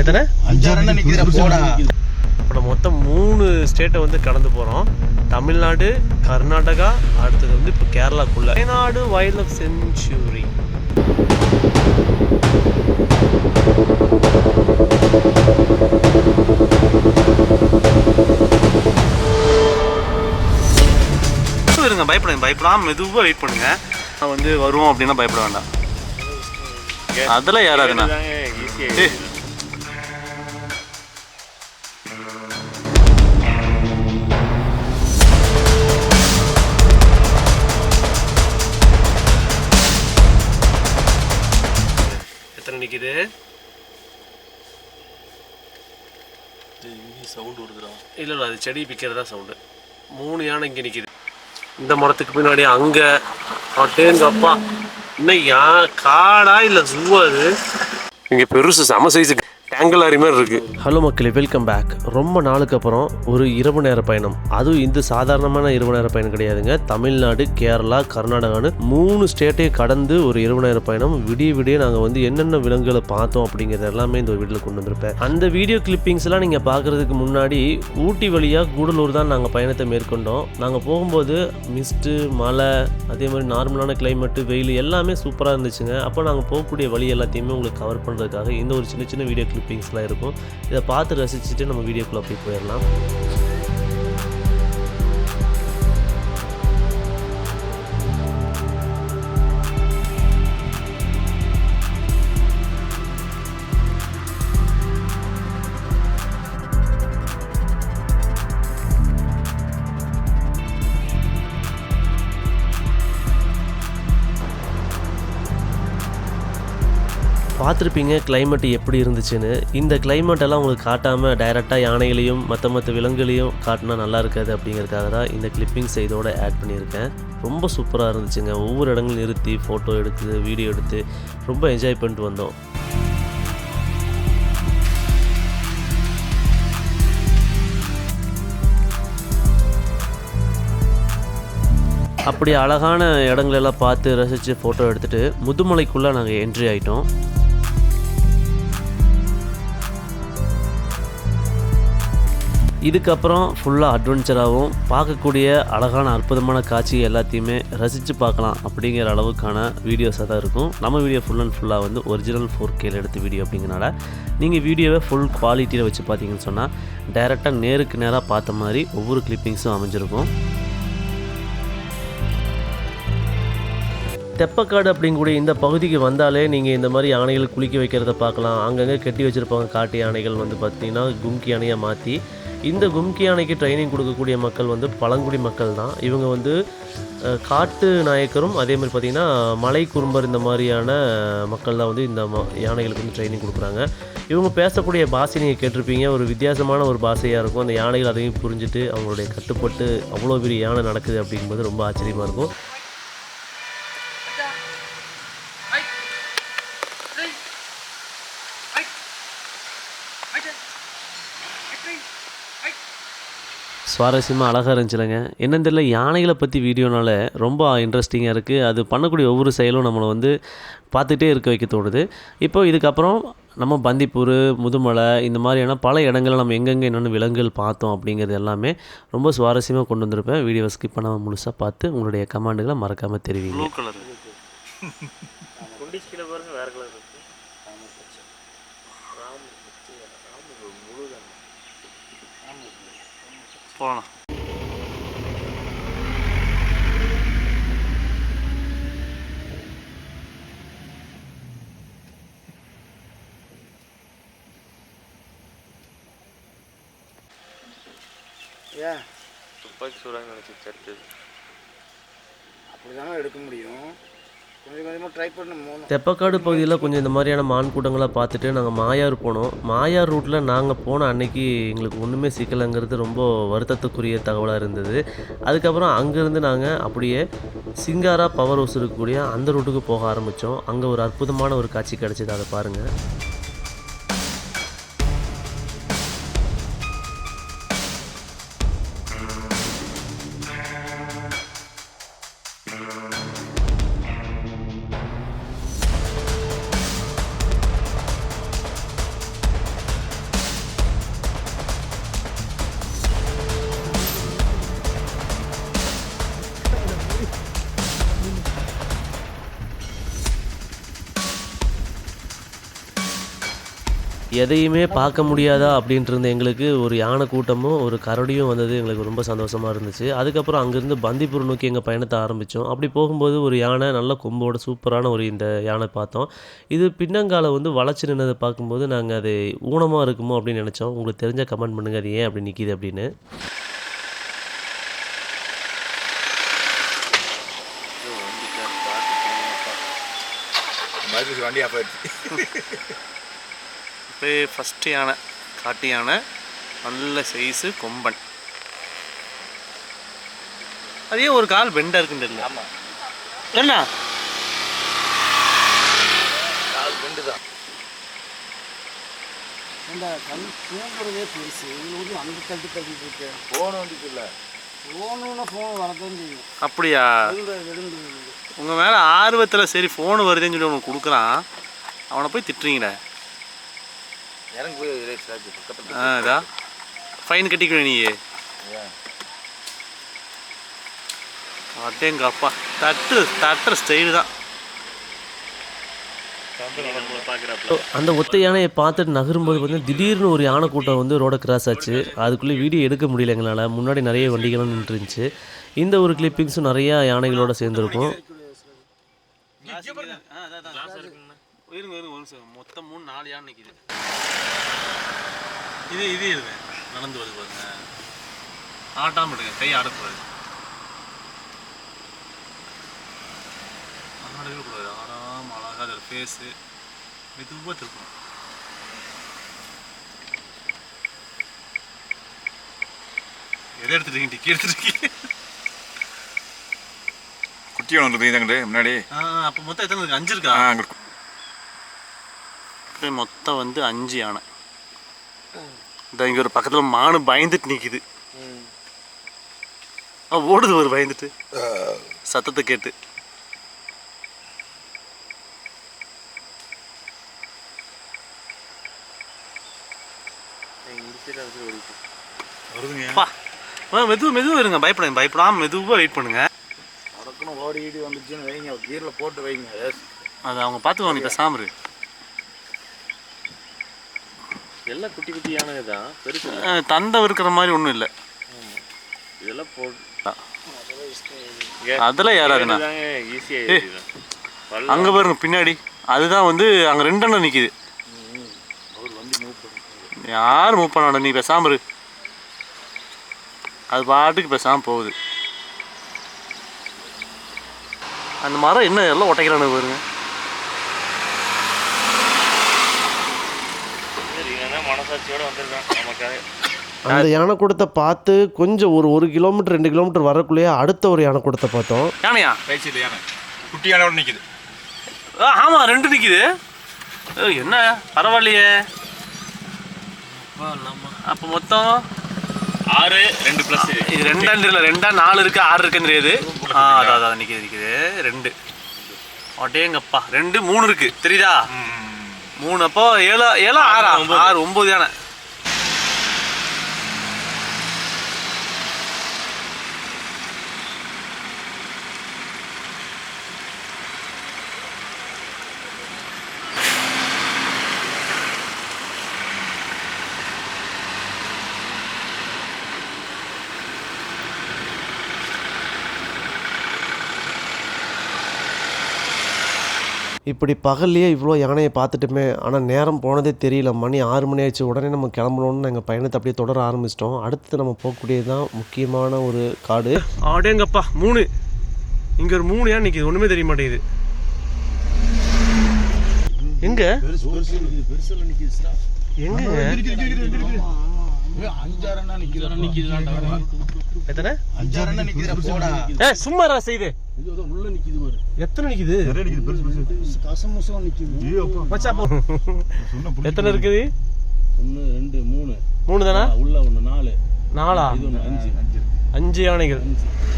எத்தனை? இப்போ மொத்தம் மூணு ஸ்டேட்டை வந்து கடந்து போகிறோம் தமிழ்நாடு கர்நாடகா அடுத்தது வந்து இப்போ கேரளாக்குள்ள. Wayanad wild life century. இருங்க பயப்படுங்க பயப்படாம மெதுவாக வெயிட் பண்ணுங்க. நான் வந்து வருவோம் அப்படின்னா பயப்பட வேண்டாம். அதெல்லாம் யாராதுண்ணா ஏய். எத்தனை நிற்கிது சவுண்ட் வருதுடா. இல்லை இல்லை அது செடி பிக்கிறதா சவுண்டு. மூணு யானை இங்கே நிற்கிது இந்த மரத்துக்கு பின்னாடி அங்கே அட்டேங்கப்பா இன்னும் காடா இல்லை ஜூவா அது? இங்கே பெருசு சம சைஸு டேங்கிளாரி மாதிரி இருக்கு. ஹலோ மக்களே வெல்கம் பேக் ரொம்ப நாளுக்கு அப்புறம் ஒரு இரவு நேர பயணம். அதுவும் இந்த சாதாரணமான இரவு நேர பயணம் கிடையாதுங்க. தமிழ்நாடு கேரளா கர்நாடகான்னு மூணு ஸ்டேட்டையும் கடந்து ஒரு இரவு நேர பயணம். விடிய விடிய நாங்கள் வந்து என்னென்ன விலங்குகளை பார்த்தோம் அப்படிங்கிறது எல்லாமே இந்த வீட்டில் கொண்டு வந்திருப்பேன். அந்த வீடியோ கிளிப்பிங்ஸ் எல்லாம் நீங்கள் பார்க்குறதுக்கு முன்னாடி ஊட்டி வழியாக கூடலூர் தான் நாங்கள் பயணத்தை மேற்கொண்டோம். நாங்கள் போகும்போது மிஸ்ட்டு மழை அதே மாதிரி நார்மலான கிளைமேட்டு வெயில் எல்லாமே சூப்பராக இருந்துச்சுங்க. அப்போ நாங்கள் போகக்கூடிய வழி எல்லாத்தையுமே உங்களுக்கு கவர் பண்ணுறதுக்காக இந்த ஒரு சின்ன சின்ன வீடியோ கிளிப்பிங்ஸ்லாம் இருக்கும். இதை பார்த்து ரசிச்சுட்டு நம்ம வீடியோக்குள்ளே போய் போயிடலாம். பார்த்துருப்பீங்க கிளைமேட் எப்படி இருந்துச்சுன்னு. இந்த கிளைமேட் எல்லாம் உங்களுக்கு காட்டாமல் டைரெக்டாக யானைகளையும் மற்ற மற்ற விலங்குகளையும் காட்டினா நல்லா இருக்காது அப்படிங்கிறதுக்காக தான் இந்த கிளிப்பிங்ஸ் இதோட ஆட் பண்ணியிருக்கேன். ரொம்ப சூப்பராக இருந்துச்சுங்க. ஒவ்வொரு இடங்களும் நிறுத்தி ஃபோட்டோ எடுத்து வீடியோ எடுத்து ரொம்ப என்ஜாய் பண்ணிட்டு வந்தோம். அப்படி அழகான இடங்களெல்லாம் பார்த்து ரசித்து ஃபோட்டோ எடுத்துகிட்டு முதுமலைக்குள்ளே நாங்கள் என்ட்ரி ஆகிட்டோம் இதுக்கப்புறம் ஃபுல்லாக அட்வென்ச்சராகவும் பார்க்கக்கூடிய அழகான அற்புதமான காட்சி எல்லாத்தையுமே ரசித்து பார்க்கலாம் அப்படிங்கிற அளவுக்கான வீடியோஸாக தான் இருக்கும். நம்ம வீடியோ ஃபுல் அண்ட் ஃபுல்லாக வந்து ஒரிஜினல் ஃபோர் கேல எடுத்த வீடியோ அப்படிங்கிறனால நீங்கள் வீடியோவை ஃபுல் குவாலிட்டியில் வச்சு பார்த்தீங்கன்னு சொன்னால் டைரெக்டாக நேருக்கு நேராக பார்த்த மாதிரி ஒவ்வொரு கிளிப்பிங்ஸும் அமைஞ்சிருக்கும். தெப்பக்காடு அப்படிங்கக்கூடிய இந்த பகுதிக்கு வந்தாலே நீங்கள் இந்த மாதிரி யானைகள் குளிக்க வைக்கிறத பார்க்கலாம். அங்கங்கே கட்டி வச்சுருப்பாங்க காட்டு யானைகள் வந்து பார்த்தீங்கன்னா கும்கி யானையாக மாற்றி இந்த கும்கி யானைக்கு ட்ரைனிங் கொடுக்கக்கூடிய மக்கள் வந்து பழங்குடி மக்கள் தான் இவங்க வந்து காட்டு நாயக்கரும் அதே மாதிரி பார்த்திங்கன்னா மலை குறும்பர் இந்த மாதிரியான மக்கள் தான் வந்து இந்த ம யானைகளுக்கு வந்து ட்ரைனிங் கொடுக்குறாங்க இவங்க பேசக்கூடிய பாஷை நீங்கள் கேட்டிருப்பீங்க ஒரு வித்தியாசமான ஒரு பாஷையாக இருக்கும் அந்த யானைகள் அதையும் புரிஞ்சுட்டு அவங்களுடைய கட்டுப்பட்டு அவ்வளோ பெரிய யானை நடக்குது அப்படிங்கும்போது ரொம்ப ஆச்சரியமாக இருக்கும் சுவாரஸ்யமாக அழகாக இருந்துச்சுலங்க. என்னன்னு தெரியல யானைகளை பற்றி வீடியோனால ரொம்ப இன்ட்ரெஸ்டிங்காக இருக்குது அது பண்ணக்கூடிய ஒவ்வொரு செயலும் நம்மளை வந்து பார்த்துட்டே இருக்க வைக்க தோணுது. இப்போ இதுக்கப்புறம் நம்ம பந்திப்பூர் முதுமலை இந்த மாதிரியான பல இடங்களில் நம்ம எங்கெங்கே என்னென்ன விலங்குகள் பார்த்தோம் அப்படிங்கிறது எல்லாமே ரொம்ப சுவாரஸ்யமாக கொண்டு வந்திருப்பேன். வீடியோவை ஸ்கிப் பண்ணாமல் முழுசாக பார்த்து உங்களுடைய கமெண்டுகளை மறக்காமல் தெரிவிங்க. போகலாம் ஏன்? துப்பாக்கி சூடாக நினச்சி சட்டு அப்படிதானே எடுக்க முடியும். தெப்பக்காடு பகுதியில் கொஞ்சம் இந்த மாதிரியான மான் கூட்டங்களை பார்த்துட்டு நாங்கள் மாயார் போனோம். மாயார் ரூட்டில் நாங்கள் போன அன்னைக்கு எங்களுக்கு ஒன்றுமே சிக்கலைங்கிறது ரொம்ப வருத்தத்துக்குரிய தகவலாக இருந்தது. அதுக்கப்புறம் அங்கேருந்து நாங்கள் அப்படியே சிங்காரா பவர் ஹவுஸ் இருக்கக்கூடிய அந்த ரூட்டுக்கு போக ஆரம்பித்தோம் அங்கே ஒரு அற்புதமான ஒரு காட்சி கிடச்சிது அதை பாருங்கள் எதையுமே பார்க்க முடியாதா அப்படின்ட்டு இருந்த எங்களுக்கு ஒரு யானை கூட்டமும் ஒரு கரடியும் வந்தது எங்களுக்கு ரொம்ப சந்தோஷமாக இருந்துச்சு. அதுக்கப்புறம் அங்கேருந்து பந்திப்பூர் நோக்கி எங்கள் பயணத்தை ஆரம்பித்தோம் அப்படி போகும்போது ஒரு யானை நல்ல கொம்போட சூப்பரான ஒரு இந்த யானை பார்த்தோம். இது பின்னங்கால வந்து வளர்ச்சி நின்னதை பார்க்கும்போது நாங்கள் அது ஊனமாக இருக்குமோ அப்படின்னு நினச்சோம். உங்களுக்கு தெரிஞ்ச கமெண்ட் பண்ணுங்கள் அது ஏன் அப்படி நிற்கிது அப்படின்னு. வண்டி ஆஃப் ஆயிடுச்சு இப்போ ஃபஸ்ட்டு யானை காட்டு யானை நல்ல சைஸு கொம்பன். அதே ஒரு கால் பெண்டாக இருக்குன்னு தெரியல. ஆமாம் என்ன? கால் ரெண்டு தான். இந்த கண் தூங்குறதே பெருசு. வந்து அந்த தட்டு தட்டிட்டு இருக்கு. ஃபோன் வந்துச்சு இல்லை ஃபோனுன்னா ஃபோன் வரதான் செய்யும். அப்படியா? விழுந்து உங்கள் மேலே ஆர்வத்தில் சரி ஃபோனு வருதுன்னு சொல்லி உனக்கு கொடுக்குறான். அவனை போய் திட்டுறீங்களே இறங்கி போய் சார்ஜ் பக்கத்தில் ஆ இதா? ஃபைன் கட்டிக்கணும் நீ அப்பா தட்டு தட்டுற ஸ்டைலு தான். அந்த ஒத்த யானையை பார்த்துட்டு நகரும்போது வந்து திடீர்னு ஒரு யானை கூட்டம் வந்து ரோட கிராஸ் ஆச்சு. அதுக்குள்ளே வீடியோ எடுக்க முடியல எங்களால். முன்னாடி நிறைய வண்டிகளும் நின்றுருந்துச்சு. இந்த ஒரு கிளிப்பிங்ஸும் நிறையா யானைகளோட சேர்ந்துருக்கும். இருங்க இருங்க ஒரு நிமிஷம். மொத்தம் மூணு நாலு யானை நிற்கிது இது இது இருங்க. நடந்து வருது பாருங்க. ஆட்டாம விடுங்க கை ஆடக்கூடாது ஆடவே கூடாது. ஆடாம அழகா அதில் ஃபேஸு மெதுவாக திருப்பணும். எதை எடுத்துட்டீங்க டிக்கி எடுத்துட்டீங்க குட்டி ஒன்று இருக்குது. முன்னாடி. அப்போ மொத்தம் எத்தனை இருக்கு? அஞ்சு இருக்கா. அப்படியே மொத்தம் வந்து அஞ்சு யானை. இந்த இங்கே ஒரு பக்கத்தில் மானு பயந்துட்டு நிற்கிது ஆ ஓடுது ஒரு பயந்துட்டு. சத்தத்தை கேட்டு. வருதுங்க. அப்பா ஆ, மெதுவா மெதுவாக இருங்க. பயப்படாங்க பயப்படாம மெதுவாக வெயிட் பண்ணுங்க. ஓடி ஈடி வந்துச்சுன்னு வைங்க. கீரில் போட்டு வைங்க. அது அவங்க பார்த்துக்குவாங்க நீ பேசாம இரு எல்லாம் குட்டி குட்டி யானை தான் பெருசு ஆ, தந்தம் இருக்கிற மாதிரி ஒன்றும் இல்லை. இதெல்லாம் போட்டு அதெல்லாம் ஏறாதுண்ணா. ஈஸியாக அங்கே பாருங்க பின்னாடி. அதுதான் வந்து அங்கே ரெண்டெண்ணம் நிற்கிது யார் மூவ் பண்ணாட நீ பேசாம இரு. அது பாட்டுக்கு பேசாம போகுது. அந்த மரம் என்ன எல்லாம் உடைக்கிறானு பாருங்க. மனசாட்சியோட வந்திருக்கான். நமக்காக. அந்த யானை கூட்டத்தை பார்த்து கொஞ்சம் ஒரு ஒரு கிலோமீட்டர் ரெண்டு கிலோமீட்டர் வரக்குள்ளேயே அடுத்த ஒரு யானை கூட்டத்தை பார்த்தோம். யானையா? பேச்சு யானை. குட்டி யானை நிற்கிது ஆ ஆமாம் ரெண்டு நிற்கிது என்ன? பரவாயில்லையே. அப்போ மொத்தம் ஆறு ரெண்டு ப்ளஸ் இது ரெண்டாண்டு இல்லை ரெண்டா நாலு இருக்கு ஆறு இருக்குன்னு தெரியுது. ஆ அதான் அதான் நிற்கிது நிற்கிது ரெண்டு. அடேங்கப்பா ரெண்டு மூணு இருக்கு. தெரியுதா? மூணு அப்போ ஏழு ஏழு ஆறா? ஆறு ஒம்பது. யானை இப்படி பகல்லையே இவ்வளோ யானையை பார்த்துட்டுமே ஆனால் நேரம் போனதே தெரியல. மணி ஆறு மணி ஆயிடுச்சு. உடனே நம்ம கிளம்பணும்னு எங்கள் பயணத்தை அப்படியே தொடர ஆரம்பிச்சிட்டோம். அடுத்து நம்ம போகக்கூடியது தான் முக்கியமான ஒரு காடு. அடேங்கப்பா மூணு. இங்க ஒரு மூணு யானை நிக்குது. ஒண்ணுமே தெரிய மாட்டேங்குது. எங்க? எங்க எத்தனை? போடா. செய்து. உள்ள நிற்கிது பாரு. எத்தனை நிக்குது? கசமுசம் நிற்கிது மச்சா போ. எத்தனை இருக்குது? ஒன்று ரெண்டு மூணு. மூணு தானே? உள்ள ஒன்று நாலு. நாலா? இது ஒன்று அஞ்சு. அஞ்சு. யானைகள்.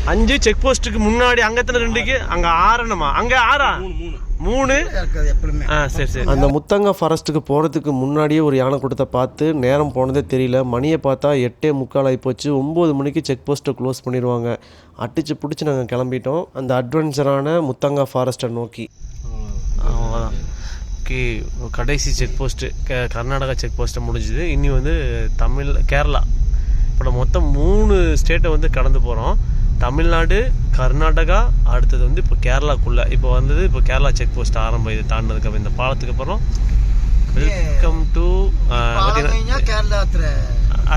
அஞ்சு. செக் போஸ்ட்டுக்கு முன்னாடி அங்க எத்தனை ரெண்டுக்கு? அங்க ஆறுனமா அங்க ஆறா? மூணு மூணு. எப்பவுமே ஆ சரி சரி. அந்த முத்தங்க ஃபாரஸ்ட்டுக்கு போகிறதுக்கு முன்னாடியே ஒரு யானை கூட்டத்தை பார்த்து நேரம் போனதே தெரியல. மணியை பார்த்தா எட்டே முக்கால் ஆகிப்போச்சு ஒம்பது மணிக்கு செக் போஸ்ட்டை க்ளோஸ் பண்ணிடுவாங்க. அடிச்சு பிடிச்சி நாங்கள் கிளம்பிட்டோம். அந்த அட்வென்ச்சரான முத்தங்கா ஃபாரஸ்ட்டை நோக்கி. ஓகே கடைசி செக் போஸ்ட்டு கர்நாடகா செக் போஸ்ட்டை முடிஞ்சுது. இனி வந்து தமிழ் கேரளா. இப்போ நம்ம மொத்தம் மூணு ஸ்டேட்டை வந்து கடந்து போகிறோம் தமிழ்நாடு கர்நாடகா அடுத்தது வந்து இப்போ கேரளாக்குள்ளே. இப்போ வந்தது இப்போ கேரளா செக் போஸ்ட் ஆரம்பம். இது தாண்டதுக்கு அப்புறம் இந்த பாலத்துக்கு அப்புறம் வெல்கம் டு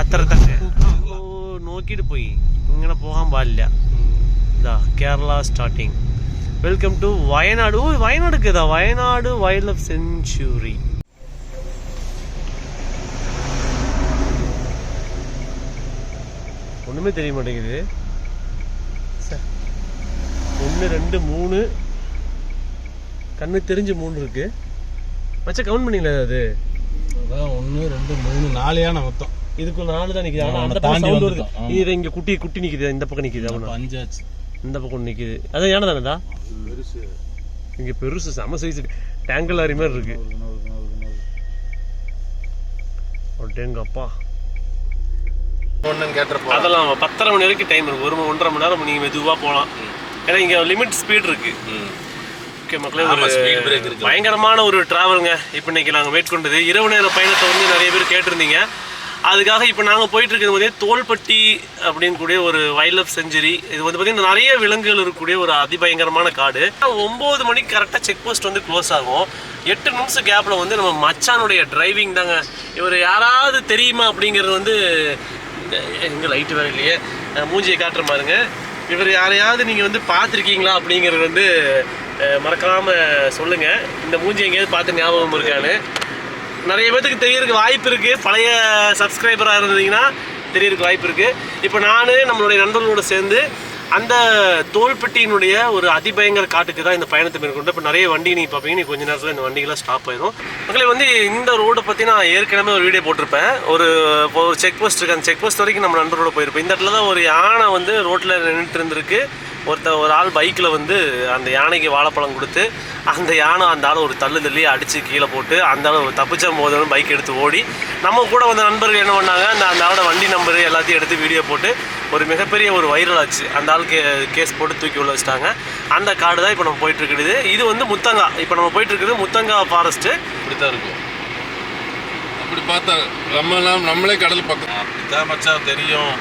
அத்தரை. தாங்க நோக்கிட்டு போய் இங்கே போகாம பாலியா இதா Kerala starting welcome to Wayanad. ஓ வயநாடுக்கு இதா. வயநாடு வைல்ட் லைஃப் செஞ்சுரி ஒன்றுமே தெரிய மாட்டேங்குது. ஒன்று ரெண்டு மூணு. கண்ணு தெரிஞ்சு மூணு இருக்கு. மச்சா கவுண்ட் பண்ணீங்களா அது? அதான் ஒன்று ரெண்டு மூணு நாலு யானை மொத்தம். இதுக்கு நாலு தான் நிக்குது. ஆனா ஆமா, அந்த தாண்டி வருது. இது இங்க குட்டி குட்டி நிக்குது. இந்த பக்கம் நிக்குது. அப்ப அவனா அஞ்சாச்சு இந்த பக்கம் நிக்குது. அதான் யானை தானேதா இங்க பெருசு செம சைஸ் டேங்கல் லாரி மாதிரி இருக்கு. ஒட்டேங்க அப்பா ஒன்றுன்னு கேட்டுறப்போ அதெல்லாம் பத்தரை மணி வரைக்கும் டைம் இருக்கு. ஒரு ஒன்றரை மணி நேரம் நீங்க மெதுவா போகலாம் ஏன்னா இங்க லிமிட் ஸ்பீட் இருக்கு. ஓகே மக்களே ஒரு பயங்கரமான ஒரு டிராவலுங்க இப்போ இன்னைக்கு நாங்கள் மேற்கொண்டது. இரவு நேர பயணத்தை வந்து நிறைய பேர் கேட்டிருந்தீங்க. அதுக்காக இப்போ நாங்கள் போயிட்டு இருக்கிறது வந்து தோள்பட்டி அப்படின்னு கூடிய ஒரு வைல்ட் லைஃப் செஞ்சுரி இது வந்து பார்த்தீங்கன்னா நிறைய விலங்குகள் இருக்கக்கூடிய ஒரு அதிபயங்கரமான காடு. ஒம்பது மணிக்கு கரெக்டாக செக் போஸ்ட் வந்து க்ளோஸ் ஆகும். எட்டு நிமிஷம் கேப்பில் வந்து நம்ம மச்சானுடைய டிரைவிங் தாங்க. இவர் யாராவது தெரியுமா அப்படிங்கிறது வந்து எங்கே லைட்டு வேற இல்லையே. மூஞ்சியை காட்டுற பாருங்க இவர் யாரையாவது நீங்கள் வந்து பார்த்துருக்கீங்களா அப்படிங்கிறது வந்து மறக்காமல் சொல்லுங்கள் இந்த மூஞ்சி எங்கேயாவது பார்த்து ஞாபகம் இருக்கான்னு. நிறைய பேத்துக்கு தெரியறதுக்கு வாய்ப்பு இருக்குது பழைய சப்ஸ்கிரைபராக இருந்தீங்கன்னா தெரியறதுக்கு வாய்ப்பு இருக்குது இப்போ நான் நம்மளுடைய நண்பர்களோடு சேர்ந்து அந்த தோள்பட்டியினுடைய ஒரு அதிபயங்கர காட்டுக்கு தான் இந்த பயணத்தை மேற்கொண்டு இப்போ நிறைய வண்டி நீங்கள் பார்ப்பீங்க. நீ கொஞ்ச நேரத்தில் இந்த வண்டிகள்லாம் ஸ்டாப் ஆயிடும் மக்களே வந்து இந்த ரோடை பற்றி நான் ஏற்கனவே ஒரு வீடியோ போட்டிருப்பேன். ஒரு இப்போ ஒரு செக் போஸ்ட் இருக்கு. அந்த செக் போஸ்ட் வரைக்கும் நம்ம நண்பரோட போயிருப்போம். இந்த இடத்துல தான் ஒரு யானை வந்து ரோட்டில் நின்றுட்டு இருந்திருக்கு. ஒருத்தன் ஒரு ஆள் பைக்கில் வந்து அந்த யானைக்கு வாழைப்பழம் கொடுத்து அந்த யானை அந்த ஆள் ஒரு தள்ளு தள்ளி அடித்து கீழே போட்டு அந்த ஆள் ஒரு தப்பிச்ச போதும் பைக் எடுத்து ஓடி நம்ம கூட வந்த நண்பர்கள் என்ன பண்ணாங்க அந்த அந்த ஆளோட வண்டி நம்பர் எல்லாத்தையும் எடுத்து வீடியோ போட்டு ஒரு மிகப்பெரிய ஒரு வைரல் ஆச்சு. அந்த ஆளுக்கு கேஸ் போட்டு தூக்கி உள்ள வச்சிட்டாங்க. அந்த காடு தான் இப்போ நம்ம போயிட்டு இருக்குது இது வந்து முத்தங்கா. இப்போ நம்ம போயிட்டு இருக்குது முத்தங்கா ஃபாரஸ்ட்டு இப்படி தான் இருக்கும். அப்படி பார்த்தா நம்மலாம் நம்மளே கடல் பக்கம். அப்படித்தான் மச்சான் தெரியும்.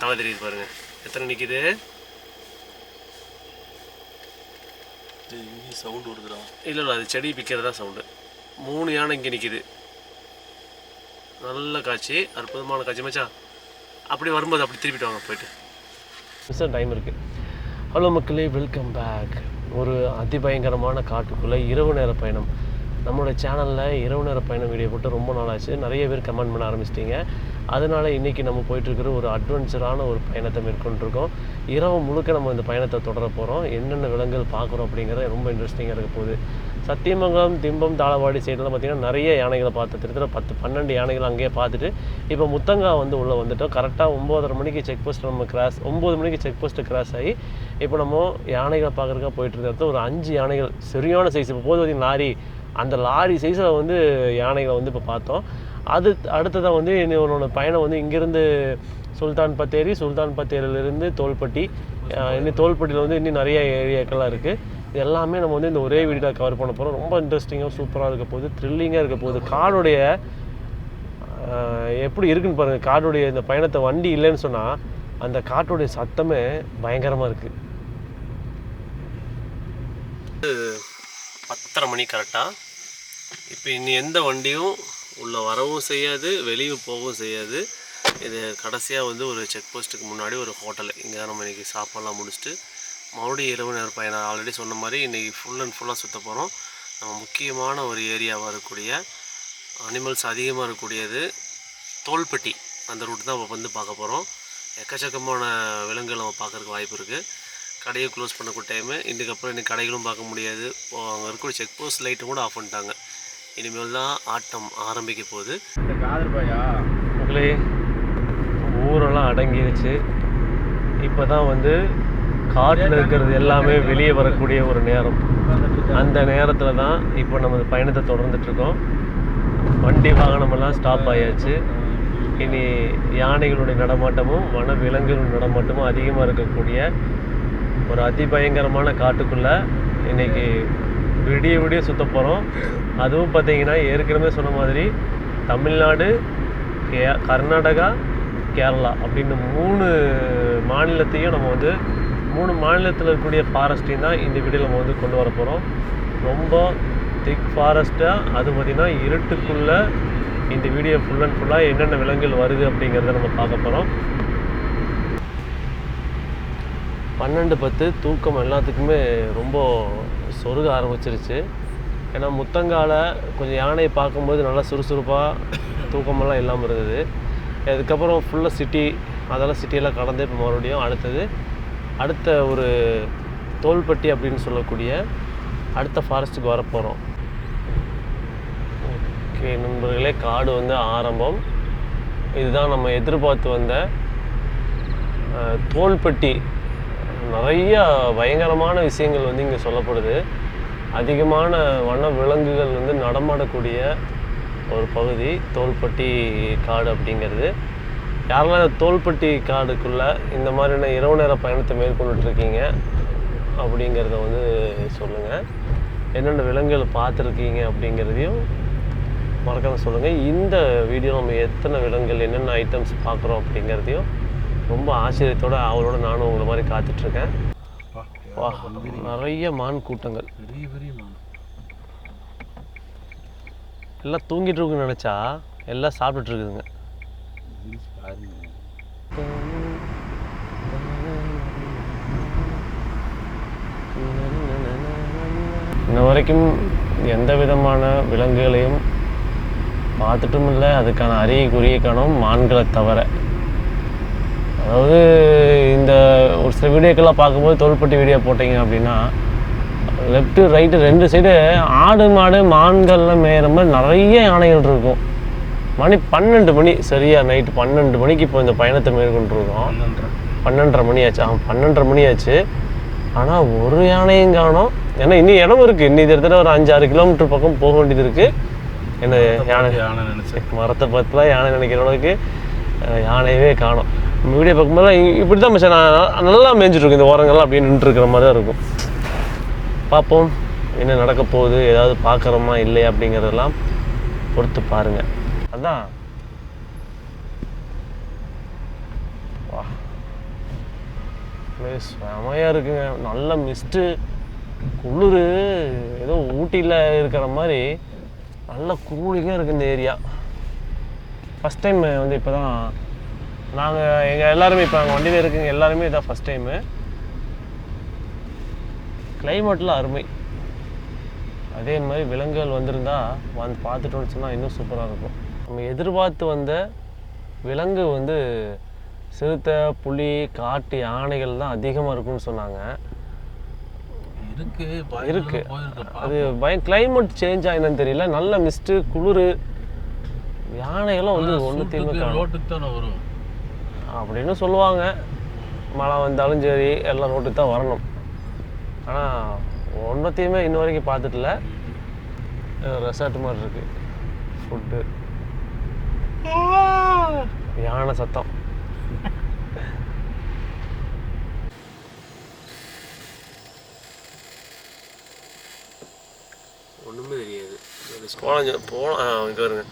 தலை தெரியுது பாருங்க. எத்தனை நிற்கிது சவுண்ட் வருதுடா. இல்லை இல்லை அது செடி பிக்கிறதா சவுண்டு மூணு யானை இங்கே நிற்கிது நல்ல காட்சி அற்புதமான காட்சி. மச்சான் அப்படி வரும்போது அப்படி திருப்பிட்டு வாங்க போயிட்டு. மிஸ்ஸர் டைம் இருக்குது ஹலோ மக்களே வெல்கம் பேக் ஒரு அதிபயங்கரமான காட்டுக்குள்ளே இரவு நேர பயணம். நம்மளோட சேனலில் இரவு நேர பயணம் வீடியோ போட்டு ரொம்ப நாளாச்சு. நிறைய பேர் கமெண்ட் பண்ண ஆரம்பிச்சிட்டிங்க. அதனால் இன்றைக்கி நம்ம போயிட்டுருக்கிற ஒரு அட்வென்ச்சரான ஒரு பயணத்தை மேற்கொண்டிருக்கோம். இரவு முழுக்க நம்ம இந்த பயணத்தை தொடர போகிறோம் என்னென்ன விலங்குகள் பார்க்குறோம் அப்படிங்கிறத ரொம்ப இன்ட்ரெஸ்டிங்காக இருக்க போகுது. சத்தியமங்கலம் திம்பம் தாளவாடி சைடெலாம் பார்த்திங்கன்னா நிறைய யானைகளை பார்த்து திருத்தர பத்து பன்னெண்டு யானைகள் அங்கேயே பார்த்துட்டு இப்போ முத்தங்கா வந்து உள்ளே வந்துட்டோம். கரெக்டாக ஒம்போதரை மணிக்கு செக் போஸ்ட் நம்ம கிராஸ் ஒம்பது மணிக்கு செக் போஸ்ட்டு கிராஸ் ஆகி இப்போ நம்ம யானைகளை பார்க்குறக்கா போயிட்டு இருக்க ஒரு அஞ்சு யானைகள் சரியான சைஸ் இப்போ போது பார்த்திங்கன்னா லாரி அந்த லாரி சைஸில் வந்து யானைகளை வந்து இப்போ பார்த்தோம். அது அடுத்ததாக வந்து என்னோட பயணம் வந்து இங்கேருந்து சுல்தான் பத்தேரி சுல்தான் பத்தேரியிலேருந்து தோல்பட்டி இன்னும் தோல்பட்டியில் வந்து இன்னும் நிறைய ஏரியாக்கள்லாம் இருக்குது இது எல்லாமே நம்ம வந்து இந்த ஒரே வீடியோவில் கவர் பண்ண போகிறோம் ரொம்ப இன்ட்ரெஸ்டிங்காக சூப்பராக இருக்க போகுது த்ரில்லிங்காக இருக்க போகுது. காடுடைய எப்படி இருக்குன்னு பாருங்கள் காட்டுடைய இந்த பயணத்தை வண்டி இல்லைன்னு சொன்னால் அந்த காட்டுடைய சத்தமே பயங்கரமாக இருக்குது பத்தரை மணி கரெக்டாக இப்போ இனி எந்த வண்டியும் உள்ளே வரவும் செய்யாது வெளியே போகவும் செய்யாது. இது கடைசியாக வந்து ஒரு செக் போஸ்ட்டுக்கு முன்னாடி ஒரு ஹோட்டலு இங்கே தான் நம்ம இன்றைக்கி சாப்பாடெலாம் முடிச்சுட்டு மறுபடியும் இரவு நேரம் பயணம். ஆல்ரெடி சொன்ன மாதிரி இன்றைக்கி ஃபுல் அண்ட் ஃபுல்லாக சுற்ற போகிறோம் நம்ம முக்கியமான ஒரு ஏரியாவாக இருக்கக்கூடிய அனிமல்ஸ் அதிகமாக இருக்கக்கூடியது தோள்பட்டி. அந்த ரூட் தான் நம்ம வந்து பார்க்க போகிறோம் எக்கச்சக்கமான விலங்குகள் நம்ம பார்க்கறதுக்கு வாய்ப்பு இருக்குது கடையை க்ளோஸ் பண்ணக்கூடிய டைமு இதுக்கப்புறம் இன்றைக்கி கடைகளும் பார்க்க முடியாது. அங்கே இருக்கிற செக் போஸ்ட் லைட்டும் கூட ஆஃப் பண்ணிட்டாங்க. இனிமேல் தான் ஆட்டம் ஆரம்பிக்க போகுது. மக்களே ஊரெல்லாம் அடங்கிடுச்சு இப்போ தான் வந்து காட்டில் இருக்கிறது எல்லாமே வெளியே வரக்கூடிய ஒரு நேரம். அந்த நேரத்தில் தான் இப்போ நம்ம பயணத்தை தொடர்ந்துட்டுருக்கோம் வண்டி வாகனமெல்லாம் ஸ்டாப் ஆயாச்சு. இனி யானைகளுடைய நடமாட்டமும் வன விலங்குகளுடைய நடமாட்டமும் அதிகமாக இருக்கக்கூடிய ஒரு அதிபயங்கரமான காட்டுக்குள்ளே இன்னைக்கு விடிய விடிய சுத்த போகிறோம் அதுவும் பார்த்தீங்கன்னா ஏற்கனவே சொன்ன மாதிரி தமிழ்நாடு கே கர்நாடகா கேரளா அப்படின்னு மூணு மாநிலத்தையும் நம்ம வந்து மூணு மாநிலத்தில் இருக்கக்கூடிய ஃபாரஸ்ட்டையும் தான் இந்த வீடியோ நம்ம வந்து கொண்டு வர போகிறோம் ரொம்ப திக் ஃபாரஸ்ட்டாக அது பார்த்திங்கன்னா இருட்டுக்குள்ளே இந்த வீடியோ ஃபுல் அண்ட் ஃபுல்லாக என்னென்ன விலங்குகள் வருது அப்படிங்கிறத நம்ம பார்க்க போகிறோம் பன்னெண்டு பத்து தூக்கம் எல்லாத்துக்குமே ரொம்ப சொருக ஆரம்பிச்சிருச்சு. ஏன்னா முத்தங்கால கொஞ்சம் யானையை பார்க்கும்போது நல்லா சுறுசுறுப்பாக தூக்கமெல்லாம் இல்லாமல் இருந்தது. அதுக்கப்புறம் ஃபுல்லாக சிட்டி அதெல்லாம் சிட்டியெல்லாம் கடந்து இப்போ மறுபடியும் அடுத்தது. அடுத்த ஒரு தோல்பட்டி அப்படின்னு சொல்லக்கூடிய அடுத்த ஃபாரஸ்ட்டுக்கு வர போகிறோம் ஓகே நண்பர்களே காடு வந்து ஆரம்பம். இதுதான் நம்ம எதிர்பார்த்து வந்த தோல்பட்டி நிறைய பயங்கரமான விஷயங்கள் வந்து இங்கே சொல்லப்படுது. அதிகமான வன விலங்குகள் வந்து நடமாடக்கூடிய ஒரு பகுதி தோள்பட்டி காடு அப்படிங்கிறது. யாரெல்லாம் இந்த தோள்பட்டி காடுக்குள்ளே இந்த மாதிரியான இரவு நேர பயணத்தை மேற்கொண்டுட்ருக்கீங்க அப்படிங்கிறத வந்து சொல்லுங்கள் என்னென்ன விலங்குகள் பார்த்துருக்கீங்க அப்படிங்கிறதையும் மறக்காமல் சொல்லுங்கள் இந்த வீடியோ நம்ம எத்தனை விலங்குகள் என்னென்ன ஐட்டம்ஸ் பார்க்குறோம் அப்படிங்கிறதையும் ரொம்ப ஆச்சரியத்தோட அவளோட நானும் உங்களை மாதிரி காத்துட்ருக்கேன். வா நிறைய மான் கூட்டங்கள். பெரிய பெரிய மான். எல்லாம் தூங்கிட்டு இருக்குன்னு நினச்சா எல்லாம் சாப்பிட்டுட்டு இருக்குதுங்க. இன்ன வரைக்கும் எந்த விதமான விலங்குகளையும் பார்த்துட்டும் இல்லை. அதுக்கான அறிகுறியை காணும் மான்களை தவிர. அதாவது இந்த ஒரு சில வீடியோக்கெல்லாம் பார்க்கும்போது தோள்பட்டி வீடியோ போட்டீங்க அப்படின்னா லெஃப்ட்டு ரைட்டு ரெண்டு சைடு ஆடு மாடு மான்கள்லாம் மேயிற மாதிரி நிறைய யானைகள் இருக்கும். மணி பன்னெண்டு மணி சரியா நைட்டு பன்னெண்டு மணிக்கு இப்போ இந்த பயணத்தை மேற்கொண்டிருக்கோம். பன்னெண்டரை. மணி ஆச்சு ஆ பன்னெண்டரை மணி ஆச்சு ஆனால் ஒரு யானையும் காணோம். ஏன்னா இன்னும் இடம் இருக்குது இன்னும் இடத்துல ஒரு அஞ்சாறு கிலோமீட்டர் பக்கம் போக வேண்டியது இருக்குது என்ன யானை யானை நினைச்சேன் மரத்தை பார்த்துலாம் யானை நினைக்கிற அளவுக்கு யானையவே காணும். வீடியோ பார்க்கும்போது இப்படி தான் மச்சான் நான் நல்லா மேய்ஞ்சிட்ருக்கேன் இந்த ஓரங்கள்லாம் அப்படியே நின்றுருக்கிற மாதிரி தான் இருக்கும். பார்ப்போம் என்ன நடக்க போகுது ஏதாவது பார்க்குறோமா இல்லையா அப்படிங்கிறதெல்லாம் பொறுத்து பாருங்கள் அதான். வா. செமையாக இருக்குங்க. நல்ல மிஸ்ட்டு குளிர் ஏதோ ஊட்டியில் இருக்கிற மாதிரி நல்ல கூலிங்காக இருக்குது இந்த ஏரியா ஃபஸ்ட் டைம் வந்து இப்போ தான் நாங்கள் எங்கள் எல்லாருமே இப்போ நாங்கள் வண்டியில் இருக்குங்க எல்லாருமே இதான் ஃபஸ்ட் டைமு கிளைமேட்லாம் அருமை. அதே மாதிரி விலங்குகள் வந்திருந்தா வந்து பார்த்துட்டோன்னு சொன்னால் இன்னும் சூப்பராக இருக்கும். நம்ம எதிர்பார்த்து வந்த விலங்கு வந்து சிறுத்தை புலி காட்டு யானைகள் தான் அதிகமாக இருக்கும்னு சொன்னாங்க. இருக்கு இருக்கு. அது பயம் கிளைமேட் சேஞ்ச் ஆயினு தெரியல. நல்ல மிஸ்ட்டு குளிர் யானைகளும் வந்து ஒன்றுத்தையுமே காணும். ரோட்டுக்கு தானே வரும். அப்படின்னு சொல்லுவாங்க. மழை வந்தாலும் சரி எல்லாம் ரோட்டுக்கு தான் வரணும். ஆனால் ஒன்றத்தையுமே இன்ன வரைக்கும் பார்த்துட்டுல ரெசார்ட் மாதிரி இருக்கு. ஃபுட்டு யானை சத்தம். ஒன்றுமே தெரியாது. போன போகலாம் இங்கே வருங்க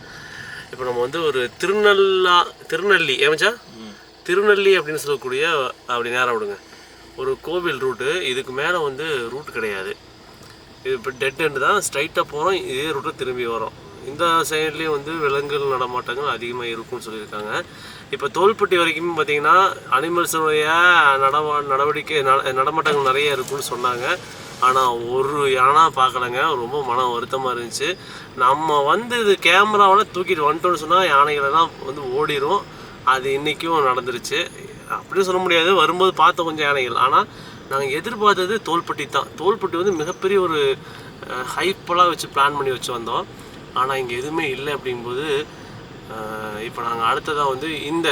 இப்போ நம்ம வந்து ஒரு திருநல்லா திருநெல்லி. ஏமச்சா திருநெல்லி அப்படின்னு சொல்லக்கூடிய அப்படி நேரம் விடுங்க. ஒரு கோவில் ரூட்டு இதுக்கு மேலே வந்து ரூட் கிடையாது. இது இப்போ டெட் எண்டு தான் ஸ்ட்ரைட்டாக போகிறோம் இதே ரூட்டை திரும்பி வரோம். இந்த சைட்லேயும் வந்து விலங்குகள் நடமாட்டங்கள் அதிகமாக இருக்கும்னு சொல்லியிருக்காங்க. இப்போ தோள்பட்டி வரைக்கும் பார்த்தீங்கன்னா அனிமல்ஸுடைய நடவ நடவடிக்கை நட நடமாட்டங்கள் நிறைய இருக்கும்னு சொன்னாங்க. ஆனால் ஒரு யானா பார்க்கலங்க. ரொம்ப மன வருத்தமாக இருந்துச்சு. நம்ம வந்து இது கேமராவில் தூக்கிட்டு வந்துட்டோம்னு சொன்னால் யானைகளெல்லாம் வந்து ஓடிடும் அது இன்றைக்கும் நடந்துருச்சு. அப்படின்னு சொல்ல முடியாது. வரும்போது பார்த்த கொஞ்சம் யானைகள். ஆனால் நாங்கள் எதிர்பார்த்தது தோள்பட்டி தான். தோல்பட்டி வந்து மிகப்பெரிய ஒரு ஹைப்பெல்லாம் வச்சு பிளான் பண்ணி வச்சு வந்தோம். ஆனால் இங்கே எதுவுமே இல்லை அப்படிங்கும்போது இப்போ நாங்கள் அடுத்ததாக வந்து இந்த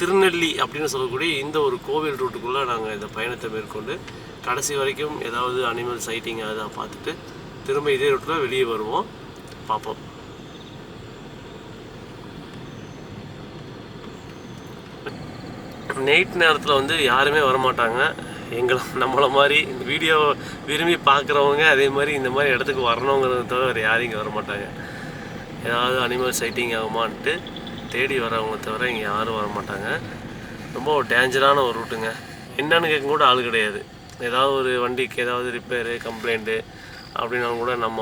திருநெல்லி அப்படின்னு சொல்லக்கூடிய இந்த ஒரு கோவில் ரூட்டுக்குள்ளே நாங்கள் இந்த பயணத்தை மேற்கொண்டு கடைசி வரைக்கும் ஏதாவது அனிமல் சைட்டிங் அதெல்லாம் பார்த்துட்டு திரும்ப இதே ரூட்டில் வெளியே வருவோம். பார்ப்போம். நைட் நேரத்தில் வந்து யாருமே வரமாட்டாங்க. எங்களை நம்மளை மாதிரி இந்த வீடியோ விரும்பி பார்க்குறவங்க அதே மாதிரி இந்த மாதிரி இடத்துக்கு வரணுங்கிறத தவிர வேறு யாரும் இங்கே வரமாட்டாங்க. ஏதாவது அனிமல் சைட்டிங் ஆகுமான்ட்டு தேடி வரவங்க தவிர இங்கே யாரும் வரமாட்டாங்க. ரொம்ப டேஞ்சரான ஒரு ரூட்டுங்க என்னன்னு கேட்க கூட ஆள் கிடையாது. ஏதாவது ஒரு வண்டிக்கு ஏதாவது ரிப்பேரு கம்ப்ளைண்ட்டு அப்படின்னாலும் கூட நம்ம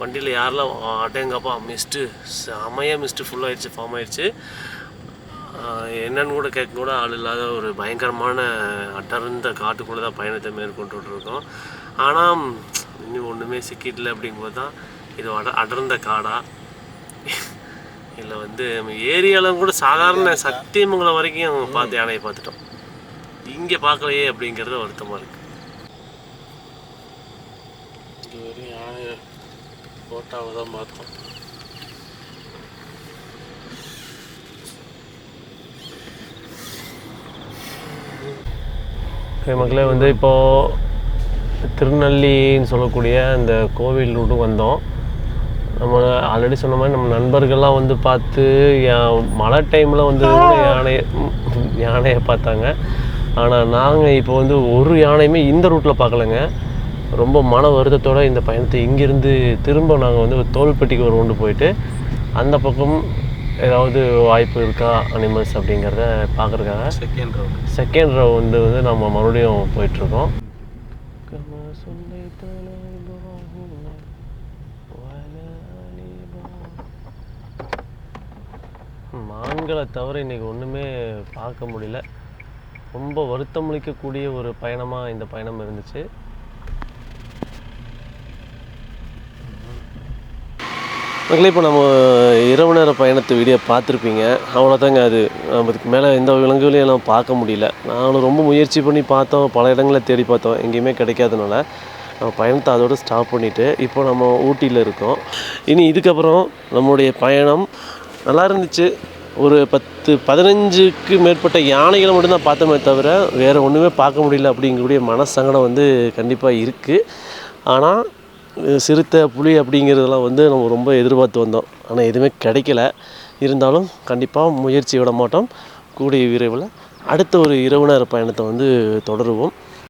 வண்டியில் யாரெல்லாம் அடேங்கப்பா மிஸ்ட்டு செமையாக மிஸ்ட்டு ஃபுல்லாகிடுச்சு ஃபார்ம் ஆயிடுச்சு. என்னன்னு கூட கேட்க கூட ஆள் இல்லாத ஒரு பயங்கரமான அடர்ந்த காட்டுக்குள்ளே தான் பயணத்தை மேற்கொண்டுட்டு இருக்கோம். ஆனால் இன்னும் ஒன்றுமே சிக்கிடல அப்படிங்கும்போது தான் இது அட அடர்ந்த காடா. இல்லை வந்து ஏரியாவில் கூட சாதாரண சத்தியமங்கலம் வரைக்கும் பார்த்து யானையை பார்த்துட்டோம். இங்கே பார்க்கலையே அப்படிங்கிறது வருத்தமாக இருக்குது இதுவரையும் யானையை ஃபோட்டோவை தான் பார்த்தோம். மக்களே வந்து இப்போது திருநெல்லின்னு சொல்லக்கூடிய அந்த கோவில் ரூட்டு வந்தோம். நம்ம ஆல்ரெடி சொன்ன மாதிரி நம்ம நண்பர்கள்லாம் வந்து பார்த்து யா- மழை டைமில் வந்து யானையை யானையை பார்த்தாங்க. ஆனால் நாங்கள் இப்போ வந்து ஒரு யானையுமே இந்த ரூட்டில் பார்க்கலங்க. ரொம்ப மன வருத்தத்தோடு இந்த பயணத்தை இங்கேருந்து திரும்ப நாங்கள் வந்து தோல்பட்டிக்கு ஒரு ரவுண்டு போயிட்டு அந்த பக்கம் ஏதாவது வாய்ப்பு இருக்கா அனிமல்ஸ் அப்படிங்கிறத பார்க்குறதுக்காக செகண்ட் ரவுண்ட் செகண்ட் ரவுண்டு வந்து நம்ம மறுபடியும் போயிட்டுருக்கோம். மான்களை தவிர இன்றைக்கி ஒன்றுமே பார்க்க முடியல. ரொம்ப வருத்தமளிக்கக்கூடிய ஒரு பயணமாக இந்த பயணம் இருந்துச்சு. மக்களே இப்போ நம்ம இரவு நேர பயணத்து வீடியோ பார்த்துருப்பீங்க. அவ்வளோதாங்க அது. நம்ம அதுக்கு மேலே எந்த விலங்குகளையும் எல்லாம் பார்க்க முடியல. நானும் ரொம்ப முயற்சி பண்ணி பார்த்தோம். பல இடங்களை தேடி பார்த்தோம். எங்கேயுமே கிடைக்காதனால நம்ம பயணத்தை அதோடு ஸ்டாப் பண்ணிவிட்டு இப்போ நம்ம ஊட்டியில் இருக்கோம். இனி இதுக்கப்புறம் நம்முடைய பயணம் நல்லா இருந்துச்சு. ஒரு பத்து பதினஞ்சுக்கு மேற்பட்ட யானைகளை மட்டும்தான் பார்த்தோமே தவிர வேறு ஒன்றுமே பார்க்க முடியல அப்படிங்கக்கூடிய மனசங்கடம் வந்து கண்டிப்பாக இருக்குது ஆனால் சிறுத்தை புலி அப்படிங்கிறதெல்லாம் வந்து நம்ம ரொம்ப எதிர்பார்த்து வந்தோம். ஆனால் எதுவுமே கிடைக்கல. இருந்தாலும் கண்டிப்பாக முயற்சி விட மாட்டோம் கூடிய விரைவில் அடுத்த ஒரு இரவு நேர பயணத்தை வந்து தொடருவோம்.